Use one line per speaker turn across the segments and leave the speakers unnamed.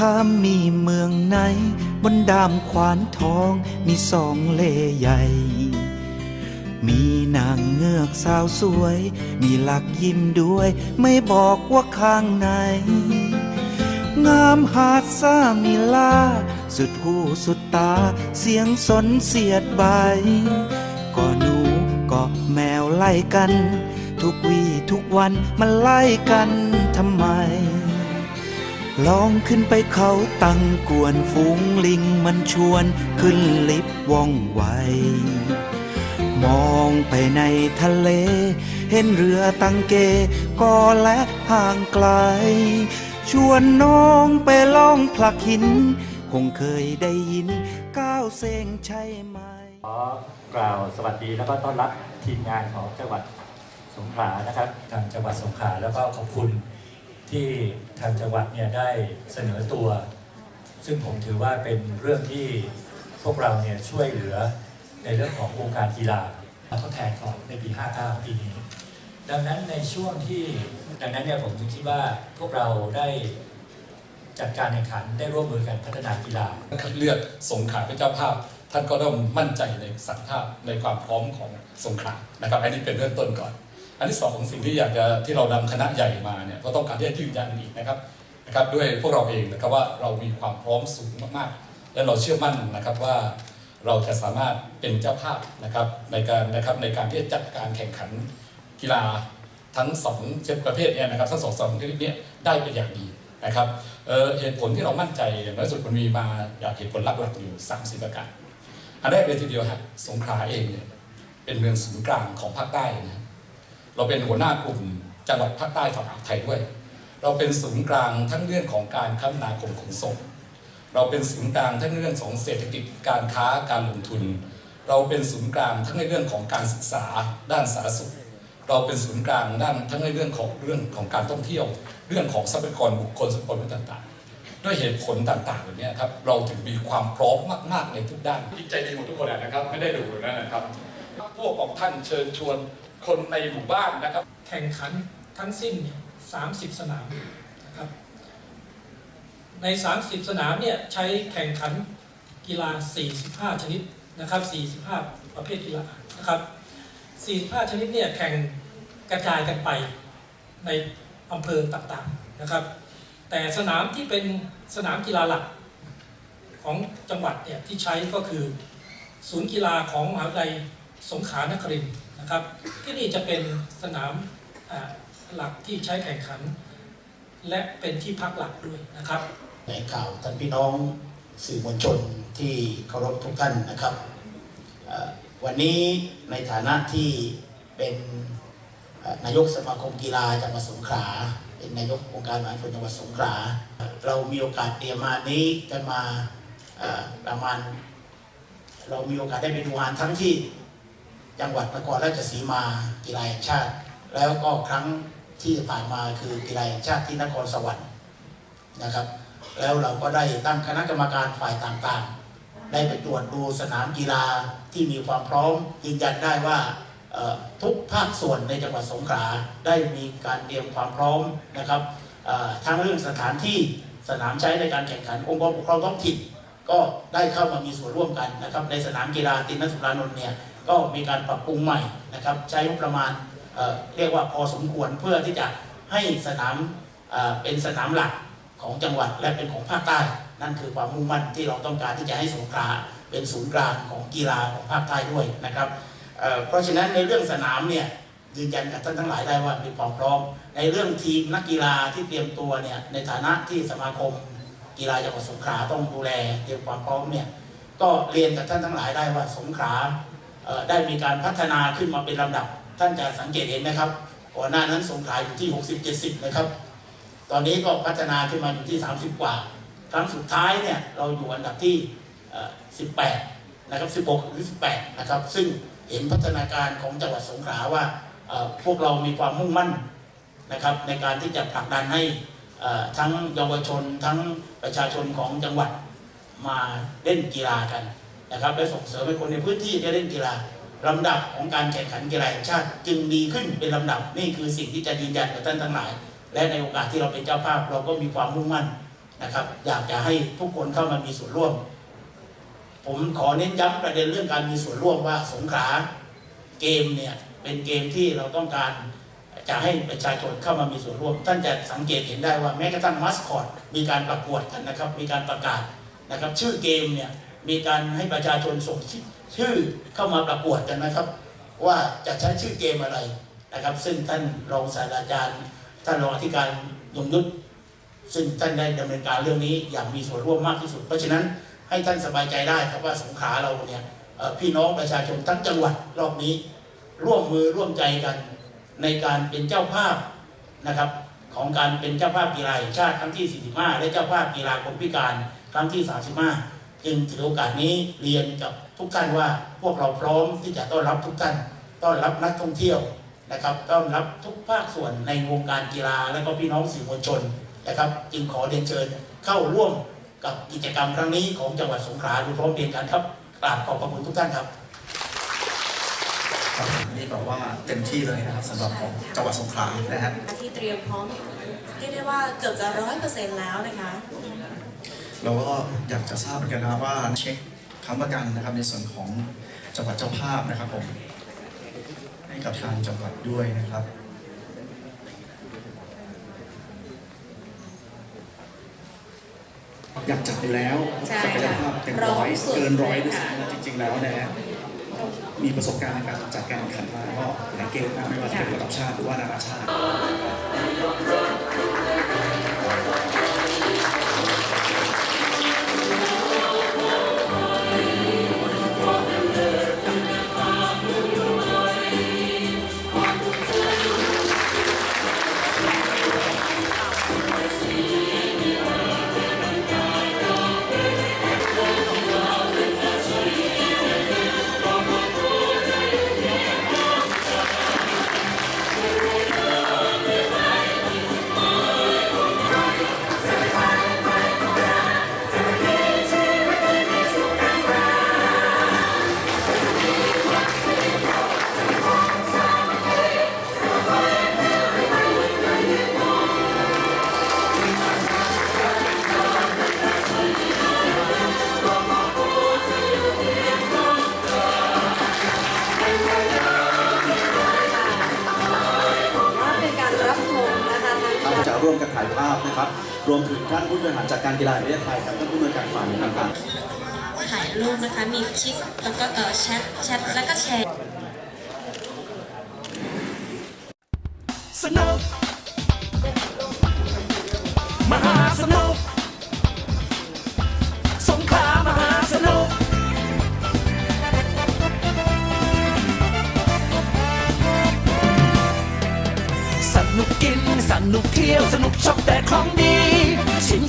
อถามมีเมืองไหน บนดามขวานทองมีสองเลใหญ่ มีนางเงือกสาวสวย มีหลักยิ้มด้วย ไม่บอกว่าข้างในงามหาดซามิลา สุดหูสุดตา เสียงสนเสียดใบก็หนูก็แมวไล่กัน ทุกวี่ทุกวันมันไล่กันทำไม ลองขึ้นไปเขาตั้งกวนฝูงลิงมันชวนขึ้นลิฟต์ว่องไว มองไปในทะเล เห็นเรือตังเกก็และห่างไกล ชวนน้องไปล่องผลักหิน คงเคยได้ยินก้าวเซงใช่ไหม
ขอกล่าวสวัสดีแล้วก็ต้อนรับทีมงานของจังหวัดสงขลานะครับทางจังหวัดสงขลาแล้วก็ขอบคุณที่ ทางจังหวัดเนี่ยได้เสนอตัว ซึ่งผมถือว่าเป็นเรื่องที่พวกเราเนี่ยช่วยเหลือในเรื่องของวงการกีฬาทดแทนของในปี 59 ปีนี้ ดังนั้นในช่วงที่ดังนั้นเนี่ยผมจึงคิดว่าพวกเราได้จัดการแข่งขันได้ร่วมมือกันพัฒนากีฬา
คัดเลือกสงขลาเป็นเจ้าภาพ ท่านก็ต้องมั่นใจในศักยภาพในความพร้อมของสงขลานะครับ อันนี้เป็นเริ่มต้นก่อน อันที่สองของสิ่งที่อยากจะที่เรานำคณะใหญ่มาเนี่ยก็ต้องการที่จะยืนยันอีกนะครับนะครับด้วยพวกเราเองนะครับว่าเรามีความพร้อมสูงมากๆ และเราเชื่อมั่นนะครับว่าเราจะสามารถเป็นเจ้าภาพนะครับในการนะครับในการที่จะจัดการแข่งขันกีฬาทั้งสองเช่นประเภทเนี่ยนะครับทั้งสองสองชนิดเนี้ได้เป็นอย่างดีนะครับเเหตุผลที่เรามั่นใจอย่างน้อยสุดมันมีมาอยากเหตุผลหลักๆอยู่3ามสี่ประการอันแรกเลยทีเดียวฮะสงขลาเองเนี่ยเป็นเมืองศูนย์กลางของภาคใต้นะ เราเป็นหัวหน้ากลุ่มจังหวัดภาคใต้ฝั่งอ่าวไทยด้วย เราเป็นศูนย์กลางทั้งเรื่องของการคมนาคมขนส่ง เราเป็นศูนย์กลางทั้งเรื่องของเศรษฐกิจการค้าการลงทุน เราเป็นศูนย์กลางทั้งในเรื่องของการศึกษาด้านสาธารณสุข เราเป็นศูนย์กลางด้านทั้งในเรื่องของเรื่องของการท่องเที่ยว เรื่องของทรัพยากรบุคคลสมบัติต่างๆ ด้วยเหตุผลต่างๆแบบนี้ครับเราถึงมีความพร้อมมาก ๆ ในทุกด้านใจดีหมดทุกคนนะครับไม่ได้ดูนั่นนะครับพวกของท่านเชิญชวน คนในหมู่บ้านนะครับ
แข่งขันทั้งสิ้นเนี่ย30 สนามนะครับ ใน 30 สนามเนี่ยใช้แข่งขันกีฬา 45 ชนิดนะครับ 45 ประเภทกีฬานะครับ 45 ชนิดเนี่ยแข่งกระจายกันไปในอำเภอต่างๆนะครับ แต่สนามที่เป็นสนามกีฬาหลักของจังหวัดเนี่ยที่ใช้ก็คือ ศูนย์กีฬาของมหาวิทยาลัยสงขลานครินทร์ นะครับ ที่นี่จะเป็นสนามหลักที่ใช้แข่งขัน และเป็นที่พักหลักด้วยนะครับ
ในข่าวท่านพี่น้องสื่อมวลชนที่เคารพทุกท่านนะครับ วันนี้ในฐานะที่เป็นนายกสมาคมกีฬาจังหวัดสงขลาเป็นนายกองค์การมหาชนจังหวัดสงขลาเรามีโอกาสเตรียมมานี้กันมาประมาณ เรามีโอกาสได้ไปดูงานทั้งที่ จังหวัดนครราชสีมากีฬาแห่งชาติ แล้วก็ครั้งที่ผ่านมาคือกีฬาแห่งชาติที่นครสวรรค์นะครับ แล้วเราก็ได้ตั้งคณะกรรมการฝ่ายต่างๆ ได้ไปตรวจดูสนามกีฬาที่มีความพร้อมยืนยันได้ว่าทุกภาคส่วนในจังหวัดสงขลาได้มีการเตรียมความพร้อมนะครับทั้งเรื่องสถานที่สนามใช้ในการแข่งขันองค์กรปกครองท้องถิ่นก็ได้เข้ามามีส่วนร่วมกันนะครับในสนามกีฬาตินนสุรานนท์เนี่ย ก็มีการปรับปรุงใหม่นะครับ ใช้งบประมาณเเรียกว่าพอสมควรเพื่อที่จะให้สนามเเป็นสนามหลักของจังหวัดและเป็นของภาคใต้ นั่นคือความมุ่งมั่นที่เราต้องการที่จะให้สงขลาเป็นศูนย์กลางของกีฬาของภาคใต้ด้วยนะครับเเพราะฉะนั้นในเรื่องสนามเนี่ยยืนยันกับท่านทั้งหลายได้ว่ามีความพร้อม ในเรื่องทีมนักกีฬาที่เตรียมตัวเนี่ยในฐานะที่สมาคม กีฬาจังหวัดสงขลาต้องดูแลเตรียมความพร้อมเนี่ยก็เรียนกับท่านทั้งหลายได้ว่าสงขลา ได้มีการพัฒนาขึ้นมาเป็นลำดับ ท่านจะสังเกตเห็นนะครับก่อนหน้านั้นสงขลาอยู่ที่ 60-70 นะครับ ตอนนี้ก็พัฒนาขึ้นมาอยู่ที่ 30 กว่า ครั้งสุดท้ายเนี่ยเราอยู่อันดับที่ 18 นะครับ 16 หรือ 18 นะครับ ซึ่งเห็นพัฒนาการของจังหวัดสงขลาว่าพวกเรามีความมุ่งมั่นนะครับในการที่จะผลักดันให้ทั้งเยาวชนทั้งประชาชนของจังหวัดมาเล่นกีฬากัน นะครับและส่งเสริมให้คนในพื้นที่ได้เล่นกีฬาลำดับของการแข่งขันกีฬาแห่งชาติ จึงดีขึ้นเป็นลำดับนี่คือสิ่งที่จะยืนยันกับท่านทั้งหลาย และในโอกาสที่เราเป็นเจ้าภาพเราก็มีความมุ่งมั่นนะครับ อยากจะให้ทุกคนเข้ามามีส่วนร่วม ผมขอเน้นย้ำประเด็นเรื่องการมีส่วนร่วมว่าสงขลาเกมเนี่ยเป็นเกมที่เราต้องการจะให้ประชาชนเข้ามามีส่วนร่วม ท่านจะสังเกตเห็นได้ว่าแม้กระทั่งมัสคอตมีการประกวดกันนะครับ มีการประกาศนะครับ ชื่อเกมเนี่ย มีการให้ประชาชนส่งชื่อเข้ามาประกวดกันนะครับ ว่าจะใช้ชื่อเกมอะไรนะครับ ซึ่งท่านรองศาสตราจารย์ ท่านรองอธิการยงยุทธซึ่งท่านได้ดำเนินการเรื่องนี้อย่างมีส่วนร่วมมากที่สุด เพราะฉะนั้นให้ท่านสบายใจได้ครับว่าสงขลาเราเนี่ยพี่น้องประชาชนทั้งจังหวัดรอบนี้ ร่วมมือร่วมใจกัน ในการเป็นเจ้าภาพนะครับของการเป็นเจ้าภาพกีฬาแห่งชาติครั้งที่ 45 และเจ้าภาพกีฬาคนพิการครั้งที่ 35 จึงถือโอกาสนี้เรียนกับทุกท่านว่าพวกเราพร้อมที่จะต้อนรับทุกท่าน ต้อนรับนักท่องเที่ยวนะครับ ต้อนรับทุกภาคส่วนในวงการกีฬาและก็พี่น้องสื่อมวลชนนะครับ จึงขอเรียนเชิญเข้าร่วมกับกิจกรรมครั้งนี้ของจังหวัดสงขลาโดยพร้อมเพรียงกันครับกราบขอบพระคุณทุกท่านครับ
ครับนี่บอกว่าเต็มที่เลยนะครับสำหรับของจังหวัดสงขลานะฮะ
ที่เตรียมพร้อมเรียกได้ว่าเกือบจะร้อยเปอร์เซ็นต์แล้วนะคะ
เราก็อยากจะทราบเหมือนกันนะครับว่าเช็คค้ำประกันนะครับในส่วนของจังหวัดเจ้าภาพนะครับผมให้กับทางจังหวัดด้วยนะครับอยากจัดอยู่แล้ว
ใช่
ศักยภาพเต็มร้อย
ร้อยสุด
เกินร้อยด้วย
ค่ะ
ซ้ำนะจริง ๆ แล้วนะฮะมีประสบการณ์ในการจัดการแข่งขันมาก็หลายเกมนะไม่ว่าจะเป็นระดับชาติหรือว่านานาชาติ ท่านผู้บริหารจัดการกีฬาแห่งประเทศไทยกับท่านผู้บริการฝ่ายต่าง
ถ่ายรูปนะคะ มีคลิปแล้วก็เออแชทแชทแล้วก็แชร์
สนุกมหาสนุกสงขลามหาสนุกสนุกกิน สนุกเที่ยว สนุกช็อปแต่ของดี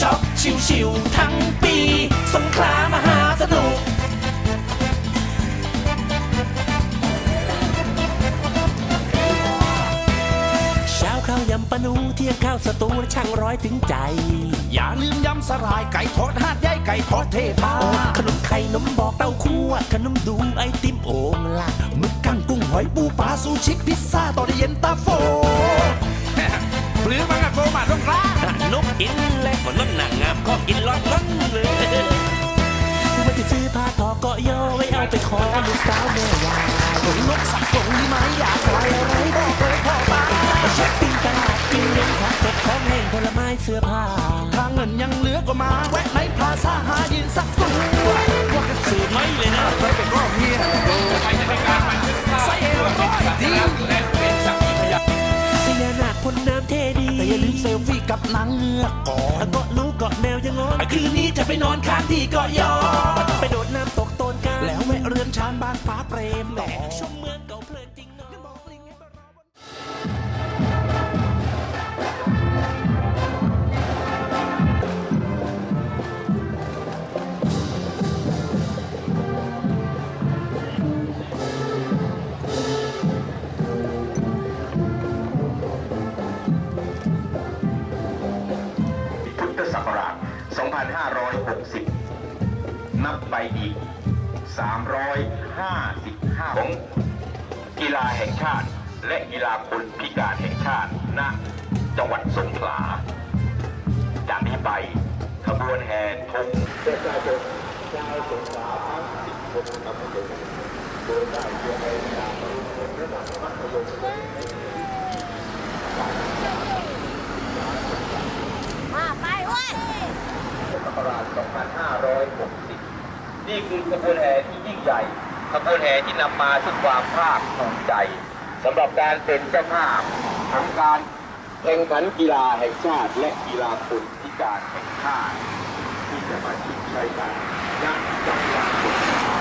ช็อปชิวชิวๆทั้งปี สงขลามหาสนุกเช้าข้าวยำปนูเที่ยงข้าวสตูและช่างร้อยถึงใจ อย่าลืมยำสลายไก่ทอดหาดใหญ่ไก่ทอดเทพาขนมไข่นมบอกเต้าคั่วขนมดูไอติมโอ่งละมึกกั้งกุ้งหอยปูปลาซูชิพิซซ่าต่อได้เย็นตาโฟ เอาลูกสาวแม่ยายกงนกสักกงนี่ไหมอยากอะไรอะไรบอกเลยพ่อมาช็คปิ้งตลาดกินเลี้ยงของสดของแห้งผลไม้เสื้อผ้าถ้าเงินยังเหลือก็มาแวะในพลาซ่าหายินสักตัวว่ากันสื่อไม่เลยนะเคยเป็นรอบเมียใส่เอวร้อยดีพญานาคพ่นน้ำเทดีแต่อย่าลืมเซลฟี่กับนางเงือกก่อนเกาะนกเกาะแมวยังงอนคืนนี้จะไปนอนค้างที่เกาะยอไปโดดานบ้านฟ้าเปรมต่อชมเมืองเก่าเพลินจริงเนาะบอกลิงให้บ้านเรา
พุทธศักราช 2560 นับไปอีก 355 ของกีฬาแห่งชาติ และกีฬาคนพิการแห่งชาติณจังหวัดสงขลา จากนี้ไปขบ
วนแห่ธงประชาชนชาวสงขลาทั้งสิบคนนำมาลงโดยได้เพียงในจากโรงเรียนระดับมัธยมศึกษา
มาไปอ้วน
พุทธศักราช2560 นี่คือขบวนแห่ที่ยิ่งใหญ่ขบวนแห่ที่นำมาซึ่งความภาคภูมิใจสำหรับการเป็นเจ้าภาพทั้งการแข่งขันกีฬาแห่งชาติ และกีฬาคนพิการแห่งชาติที่จะมาชิงชัยกันณจังหวัดสงขลา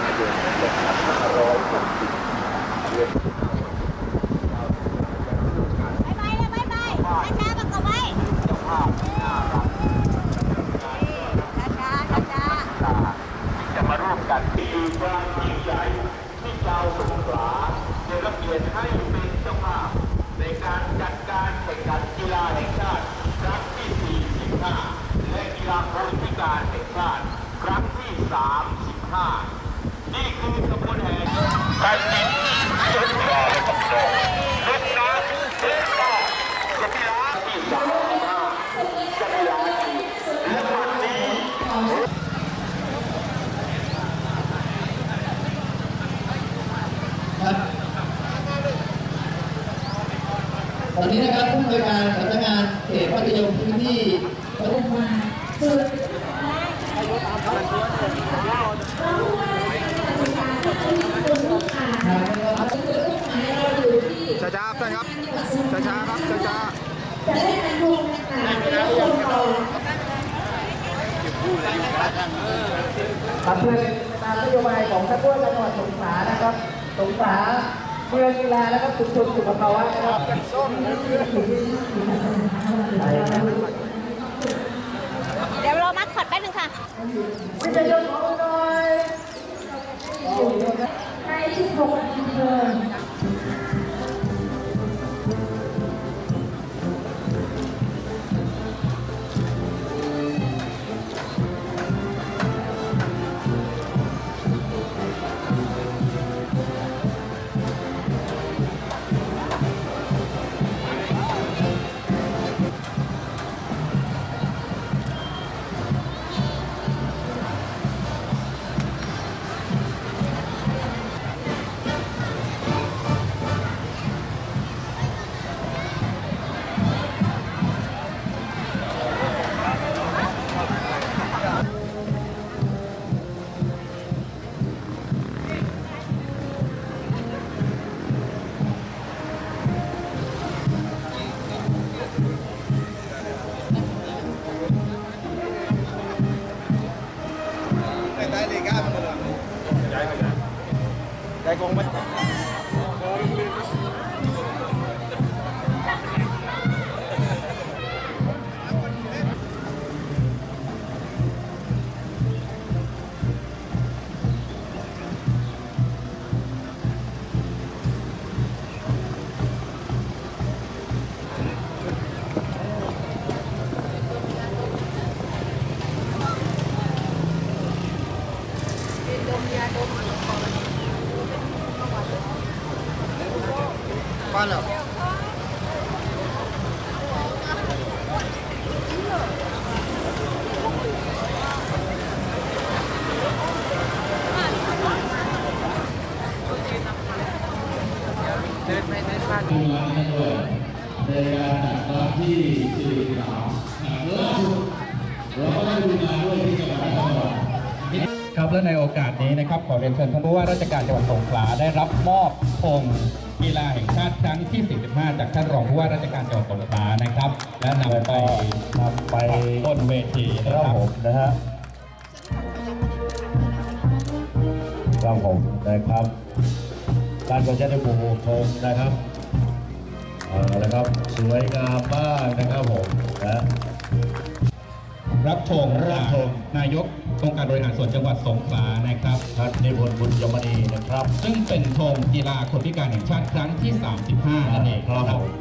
ในเดือนพฤศจิกายน2560เดือน
ไปไปเลยไปไปช้าๆประกอบไว้
เจ้าภาพที่น่ารัก
ช้าๆช้า
ที่จะมาร่วมกันที่ความยิ่งใหญ่ที่ชาวสงขลาได้รับเกียรติให้เป็นเจ้าภาพในการจัดการแข่งขันกีฬาแห่งชาติครั้งที่ 45 และกีฬาคนพิการแห่งชาติครั้งที่ 35 นี่คือขบวนแห่การบินสงขลาและปักนองรถน้ำเดินต่อกกีฬาที่ 35กีฬาที่และวันนี้
ตอนนี้นะครับผู้อำนวยการสำนักงานเขตมัธยมพื้นที่ปทุมธานีช้าช้าๆครับช้าช้าๆครับช้าช้าจะได้ทันทงนะคะครับเพื่อตามนโยบายของท่านผู้ว่าจังหวัดสงขลานะครับสงขลา เมืองกีฬาและก็ชุมชนสุขภาวะนะครับ
เดี๋ยวรอมัดขอดแป๊บนึงค่ะ
วิทยกของหน่อยในที่หกอำเภอ
ดู และ
ในโอกาสนี้นะครับขอเรียนเชิญท่านผู้ว่าราชการจังหวัดสงขลาได้รับมอบธงกีฬาแห่งชาติครั้งที่ 45 จากท่านรองผู้ว่าราชการจังหวัดสงขลานะครับ และนำไปนำไปบนเวทีนะครับผมนะฮะ
ครับผมนะครับการก็จะได้ผูกธงนะครับเอาละครับสวยงามมากนะครับผมนะ
รับธง
รับธง
นายก องค์การบริหารส่วนจังหวัดสงขลานะครับ
ท่านนิพนธ์บุญยมณีนะครับ
ซึ่งเป็นธงกีฬาคนพิการแห่งชาติครั้งที่ 35นั่นเอง
ครับ
นะ
ผม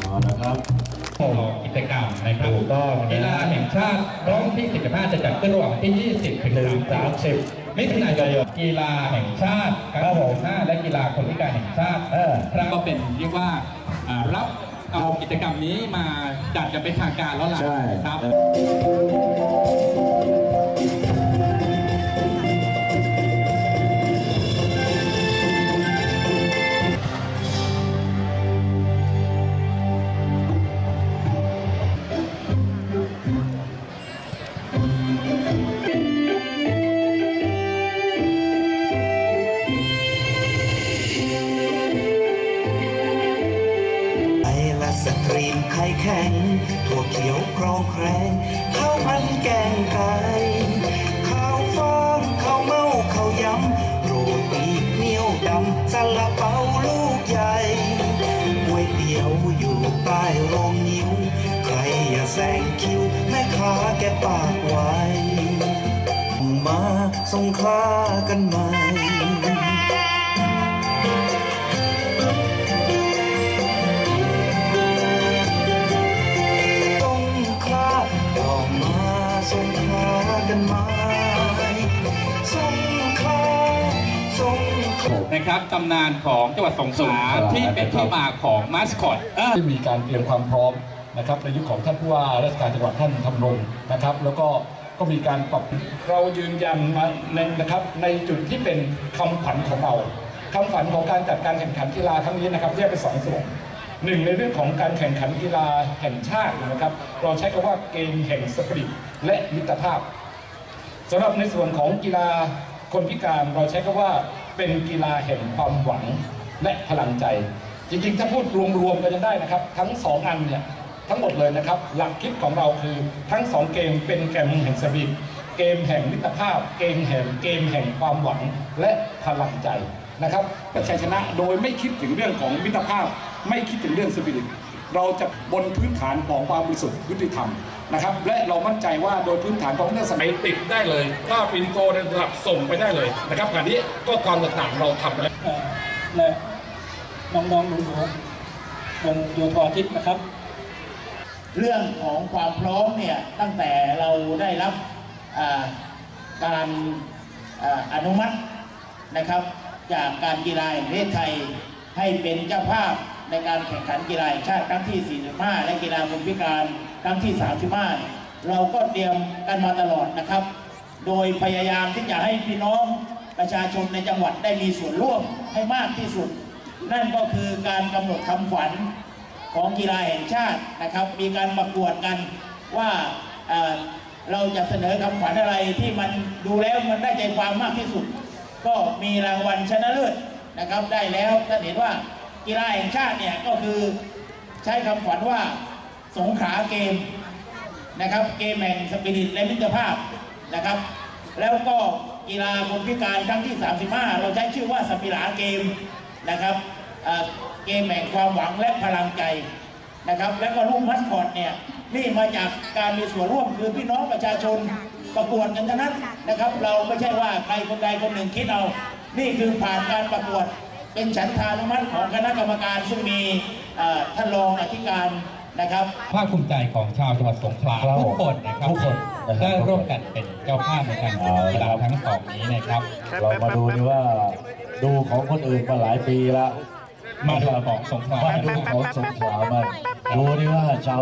เอาละครับ
ของกิจกรรมนะครับ
ถูกต้องนะ
กีฬาแห่งชาติครั้งที่45จะจัดขึ้นระหว่างวันที่ 20 ถึง
หนึ่งสาม
30
สิบ
มิถุนายนกีฬาแห่งชาติครั้งที่5และกีฬาคนพิการแห่งชาติครั้งก็เป็นเรียกว่าอ่ารับ เอากิจกรรมนี้มาจัดกันเป็นทางการแล้วล่ะครับ
ข้าวฟ่างข้าวเมาข้าวยำโรตีเหนียวดำซาลาเปาลูกใหญ่ก๋วยเตี๋ยวอยู่ใต้โรงนิ้ว ใครอย่าแซงคิวแม่ค้าแกปากไวมาสงขลากันมา นะ
ครับตำนานของจังหวัดสงขลาที่เป็นที่มาของมาสคอต
ที่มีการเตรียมความพร้อมนะครับในยุคของท่านผู้ว่าราชการจังหวัดท่านทำรงนะครับ แล้วก็ก็มีการปรับเรายืนยันมาในนะครับในจุดที่เป็นคำขวัญของเราคำขวัญของการจัดการแข่งขันกีฬาครั้งนี้นะครับแยกเป็นสองส่วนหนึ่งในเรื่องของการแข่งขันกีฬาแห่งชาตินะครับ เราใช้คำว่าเกมแห่งสปริตและมิตรภาพสำหรับในส่วนของกีฬาคนพิการเราใช้คำว่า เป็นกีฬาแห่งความหวังและพลังใจ จริงๆ ถ้าพูดรวมๆกันจะได้นะครับ ทั้งสองอันเนี่ยทั้งหมดเลยนะครับ หลักคิดของเราคือทั้งสองเกมเป็นเกมแห่งสปิตเกมแห่งมิตรภาพ เกมแห่งเกมแห่งความหวังและพลังใจนะครับชัยชนะโดยไม่คิดถึงเรื่องของมิตรภาพ ไม่คิดถึงเรื่องสปิริตเราจะบนพื้นฐานของความบริสุทธิ์ยุติธรรม นะครับ และเรามั่นใจว่าโดยพื้นฐานของเรื่องสมัยติดได้เลย ถ้าปินโตในระดับส่งไปได้เลยนะครับขณะนี้ก็ความต่างๆเราทำไปแล้ว
และน้องๆหนูๆวงโยธวาทิตนะครับ
เรื่องของความพร้อมเนี่ยตั้งแต่เราได้รับอ่าการอ่าอนุมัตินะครับ จากการกีฬาแห่งประเทศไทยให้เป็นเจ้าภาพ ในการแข่งขันกีฬาแห่งชาติครั้งที่ 45 และกีฬาคนพิการครั้งที่ 35 เราก็เตรียมกันมาตลอดนะครับ โดยพยายามที่จะให้พี่น้องประชาชนในจังหวัดได้มีส่วนร่วมให้มากที่สุด นั่นก็คือการกำหนดคำขวัญของกีฬาแห่งชาตินะครับ มีการประกวดกันว่าเเราจะเสนอคำขวัญอะไรที่มันดูแล้วมันได้ใจความมากที่สุด ก็มีรางวัลชนะเลิศนะครับได้แล้วท่านเห็นว่า กีฬาแห่งชาติเนี่ยก็คือใช้คำขวัญว่าสงขาเกมนะครับ เกมแห่งสปิริตและมิตรภาพนะครับ แล้วก็กีฬาคนพิการครั้งที่ 35 เราใช้ชื่อว่าสปิหลาเกมนะครับเกมแห่งความหวังและพลังใจนะครับ แล้วก็ลูกมัสคอร์ตเนี่ยนี่มาจากการมีส่วนร่วมคือพี่น้องประชาชนประกวดกันทั้งนั้นนะครับ เราไม่ใช่ว่าใครคนใดคนหนึ่งคิดเอา นี่คือผ่านการประกวด เป็นฉันทานุมัติของคณะกรรมการซึ่งมีเอ่อท่านรองอธิการนะครับ
ภาคภูมิใจของชาวจังหวัดสงขลา
ครับ
ทุกคนนะครับ
ทุกคนนะครับ
ได้ร่วมกันเป็นเจ้าภาพในการแข่งขันกีฬาทั้งสองนี้นะครับ
เรามาดูดีว่าดูของคนอื่นมาหลายปีละ
มาดูของสงขลา
มาดูของสงขลามาดูดีว่าชาว